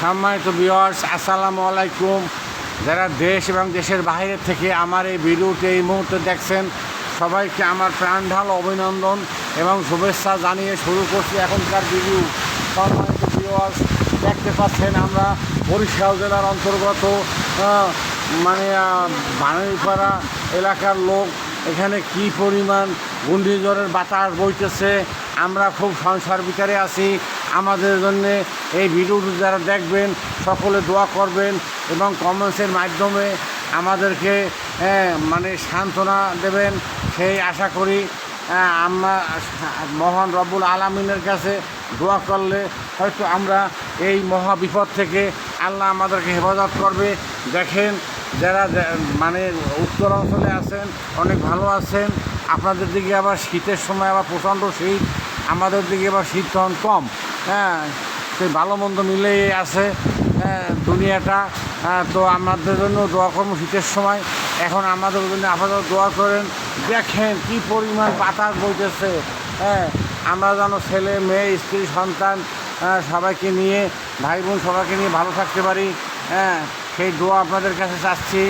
সম্মানিত বিয়ার্স আসসালামু আলাইকুম। যারা দেশ এবং দেশের বাইরে থেকে আমার এই ভিডিওটি এই মুহূর্তে দেখছেন, সবাইকে আমার প্রাণঢাল অভিনন্দন এবং শুভেচ্ছা জানিয়ে শুরু করছি এখনকার ভিডিও সম্মানিত বিয়ার্স দেখতে পাচ্ছেন আমরা বরিশাল জেলার অন্তর্গত মানে বানাইপাড়া এলাকার লোক। এখানে কি পরিমাণ ঘূর্ণিঝড়ের বাতাস বইতেছে? আমরা খুব সংসার বিচারে আছি। আমাদের জন্যে এই ভিডিওটি যারা দেখবেন, সকলে দোয়া করবেন এবং কমেন্টসের মাধ্যমে আমাদেরকে মানে সান্ত্বনা দেবেন। সেই আশা করি আমরা মহান রব্বুল আলমিনের কাছে দোয়া করলে হয়তো আমরা এই মহা বিপদ থেকে আল্লাহ আমাদেরকে হেফাজত করবে। দেখেন, যারা মানে উত্তর অঞ্চলে আছেন, অনেক ভালো আছেন, আপনাদের দিকে আবার শীতের সময় আবার প্রচণ্ড শীত, আমাদের দিকে আবার শীত তখন কম। হ্যাঁ সেই ভালো মন্দ মিলেই আছে হ্যাঁ, দুনিয়াটা। হ্যাঁ, তো আমাদের জন্য দোয়া করব শীতের সময়। এখন আমাদের জন্য আপাতত দোয়া করেন দেখেন কি পরিমাণ বাতাস বইতেছে হ্যাঁ। আমরা যেন ছেলে মেয়ে স্ত্রী সন্তান হ্যাঁ, সবাইকে নিয়ে ভাই বোন সবাইকে নিয়ে ভালো থাকতে পারি হ্যাঁ। সেই দোয়া আপনাদের কাছে চাচ্ছি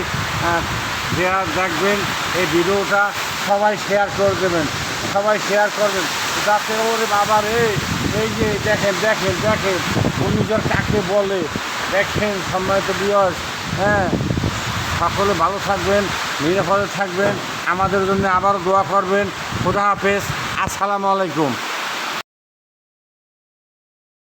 যারা দেখবেন এই ভিডিওটা সবাই শেয়ার করে দেবেন সবাই শেয়ার করবেন যাতে ওরে বাবা রে এই যে দেখেন দেখেন দেখেন ঘূর্ণিঝড় কাকে বলে? দেখেন, সম্মানিত বিয়স হ্যাঁ? সকলে ভালো থাকবেন, নিরাপদে থাকবেন, আমাদের জন্য আবার দোয়া করবেন। খোদা হাফেজ, আসসালামু আলাইকুম।